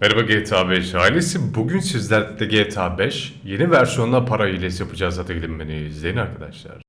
Merhaba GTA 5 ailesi. Bugün sizlerle GTA 5 yeni versiyonla para hilesi yapacağız. Hadi gelin beni izleyin arkadaşlar.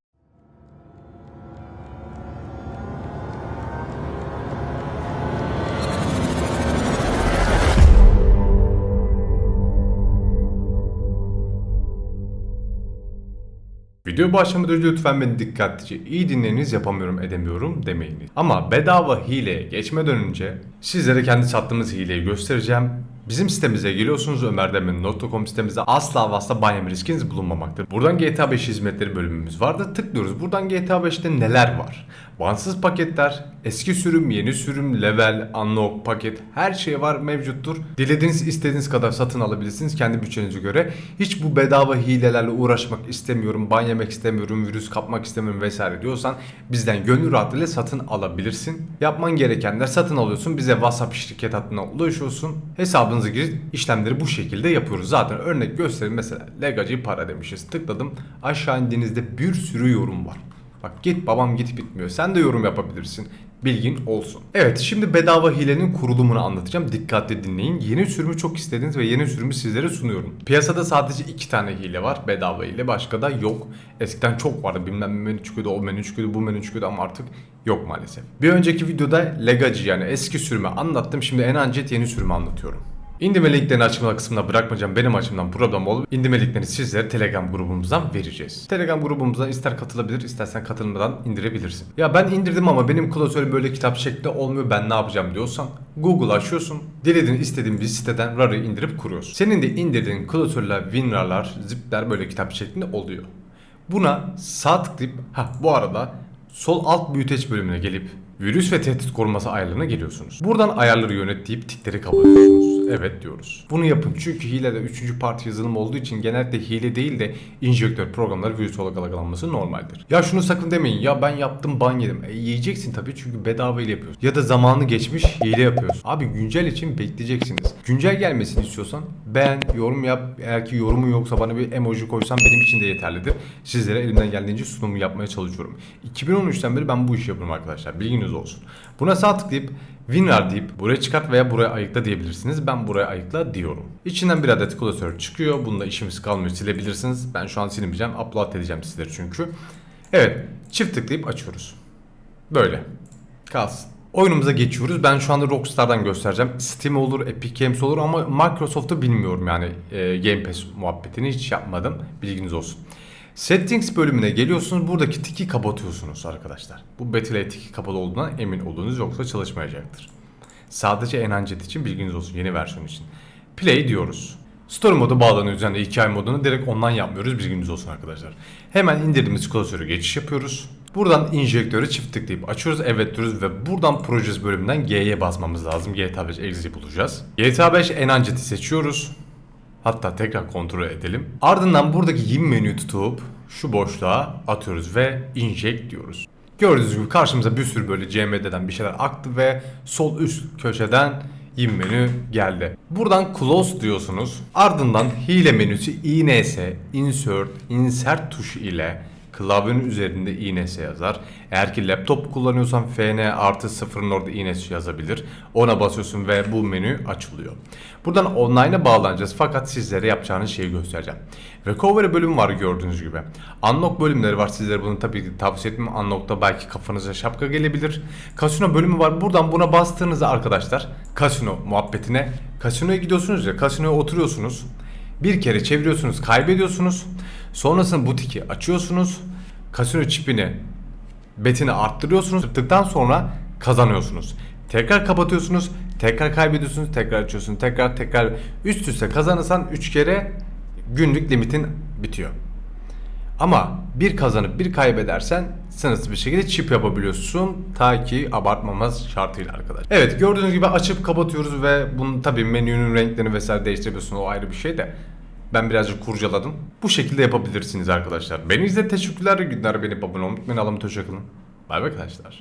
Video başlamadan önce lütfen beni dikkatlice iyi dinleyiniz yapamıyorum edemiyorum demeyiniz. Ama bedava hileye geçmeden önce sizlere kendi sattığımız hileyi göstereceğim. Bizim sitemize geliyorsunuz ömerdemin.com sitemizde asla ve asla banyo riskiniz bulunmamaktadır. Buradan GTA 5 hizmetleri bölümümüz vardı. Tıklıyoruz. Buradan GTA 5'te neler var? Bağımsız paketler, eski sürüm, yeni sürüm, level, unlock, paket her şey var mevcuttur. Dilediğiniz istediğiniz kadar satın alabilirsiniz kendi bütçenize göre. Hiç bu bedava hilelerle uğraşmak istemiyorum, ban yemek istemiyorum, virüs kapmak istemiyorum vesaire diyorsan bizden gönül rahatlığıyla satın alabilirsin. Yapman gerekenler satın alıyorsun, bize WhatsApp şirket hattına ulaşıyorsun. Hesabınıza girip işlemleri bu şekilde yapıyoruz. Zaten örnek göstereyim mesela legacı para demişiz. Tıkladım aşağı indiğinizde bir sürü yorum var. Bak git babam git bitmiyor. Sen de yorum yapabilirsin. Bilgin olsun. Evet şimdi bedava hilenin kurulumunu anlatacağım. Dikkatli dinleyin. Yeni sürümü çok istediniz ve yeni sürümü sizlere sunuyorum. Piyasada sadece iki tane hile var. Bedava hile. Başka da yok. Eskiden çok vardı. Bilmem ne menü çıkıyordu, o menü çıkıyordu, bu menü çıkıyordu ama artık yok maalesef. Bir önceki videoda Legacy yani eski sürümü anlattım. Şimdi Enancet yeni sürümü anlatıyorum. İndirme linklerini açıklama kısmına bırakmayacağım. Benim açımdan problem olup indirme linklerini sizlere Telegram grubumuzdan vereceğiz. Telegram grubumuzdan ister katılabilir istersen katılmadan indirebilirsin. Ya ben indirdim ama benim klasörüm böyle kitap şeklinde olmuyor ben ne yapacağım diyorsan Google açıyorsun. Dilediğin istediğin bir siteden RAR'ı indirip kuruyorsun. Senin de indirdiğin klasörler, WinRAR'lar, zipler böyle kitap şeklinde oluyor. Buna sağ tıklayıp ha bu arada sol alt büyüteç bölümüne gelip virüs ve tehdit koruması ayarlarına geliyorsunuz. Buradan ayarları yönet deyip tikleri kabul ediyorsunuz. Evet diyoruz. Bunu yapın çünkü hilede 3. parti yazılım olduğu için genellikle hile değil de injektör programları virüs olarak algılanması normaldir. Ya şunu sakın demeyin ya ben yaptım ban yedim. E, yiyeceksin tabii çünkü bedava ile yapıyorsun. Ya da zamanı geçmiş hile yapıyorsun. Abi güncel için bekleyeceksiniz. Güncel gelmesini istiyorsan beğen, yorum yap. Eğer ki yorumun yoksa bana bir emoji koysan benim için de yeterlidir. Sizlere elimden geldiğince sunumu yapmaya çalışıyorum. 2013'ten beri ben bu işi yapıyorum arkadaşlar. Bilginiz olsun. Buna sağ tıklayıp WinRAR deyip buraya çıkart veya buraya ayıkla diyebilirsiniz. Ben buraya ayıkla diyorum. İçinden bir adet klasör çıkıyor. Bunda işimiz kalmıyor. Silebilirsiniz. Ben şu an silmeyeceğim. Upload edeceğim sizlere çünkü. Evet. Çift tıklayıp açıyoruz. Böyle. Kalsın. Oyunumuza geçiyoruz. Ben şu anda Rockstar'dan göstereceğim. Steam olur, Epic Games olur ama Microsoft'u bilmiyorum yani e, Game Pass muhabbetini hiç yapmadım. Bilginiz olsun. Settings bölümüne geliyorsunuz. Buradaki tiki kapatıyorsunuz arkadaşlar. Bu Battle.ai tiki kapalı olduğuna emin olduğunuz yoksa çalışmayacaktır. Sadece Enancet için bilginiz olsun yeni versiyon için. Play diyoruz. Story modu bağlanıyoruz yani hikaye modunu direkt ondan yapmıyoruz bilginiz olsun arkadaşlar. Hemen indirdiğimiz klasörü geçiş yapıyoruz. Buradan injektörü çift tıklayıp açıyoruz evet diyoruz ve buradan projesi bölümünden G'ye basmamız lazım. GTA 5 exe bulacağız. GTA 5 Enancet'i seçiyoruz. Hatta tekrar kontrol edelim. Ardından buradaki yin menüyü tutup şu boşluğa atıyoruz ve inject diyoruz. Gördüğünüz gibi karşımıza bir sürü böyle CMD'den bir şeyler aktı ve sol üst köşeden yin menü geldi. Buradan close diyorsunuz. Ardından hile menüsü INS, insert, insert tuşu ile klavyenin üzerinde INS yazar. Eğer ki laptop kullanıyorsan FN artı sıfırın orada INS yazabilir. Ona basıyorsun ve bu menü açılıyor. Buradan online'a bağlanacağız fakat sizlere yapacağınız şeyi göstereceğim. Recovery bölümü var gördüğünüz gibi. Unlock bölümleri var sizlere bunu tabii ki tavsiye etmem. Unlock'ta belki kafanıza şapka gelebilir. Casino bölümü var. Buradan buna bastığınızda arkadaşlar Casino muhabbetine Casino'ya gidiyorsunuz ya Casino'ya oturuyorsunuz. Bir kere çeviriyorsunuz, kaybediyorsunuz. Sonrasında butiki açıyorsunuz. Kasino çipini, betini arttırıyorsunuz. Tıktıktan sonra kazanıyorsunuz. Tekrar kapatıyorsunuz, tekrar kaybediyorsunuz, tekrar açıyorsunuz, tekrar tekrar üst üste kazanırsan 3 kere günlük limitin bitiyor. Ama bir kazanıp bir kaybedersen sınırsız bir şekilde çip yapabiliyorsun. Ta ki abartmamaz şartıyla arkadaş. Evet gördüğünüz gibi açıp kapatıyoruz ve bunu tabii menünün renklerini vesaire değiştirebiliyorsun o ayrı bir şey de. Ben birazcık kurcaladım. Bu şekilde yapabilirsiniz arkadaşlar. Beni izle teşekkürler günler beni abone olmayı unutmayın. Allah'ım teşekkür. Bay bay arkadaşlar.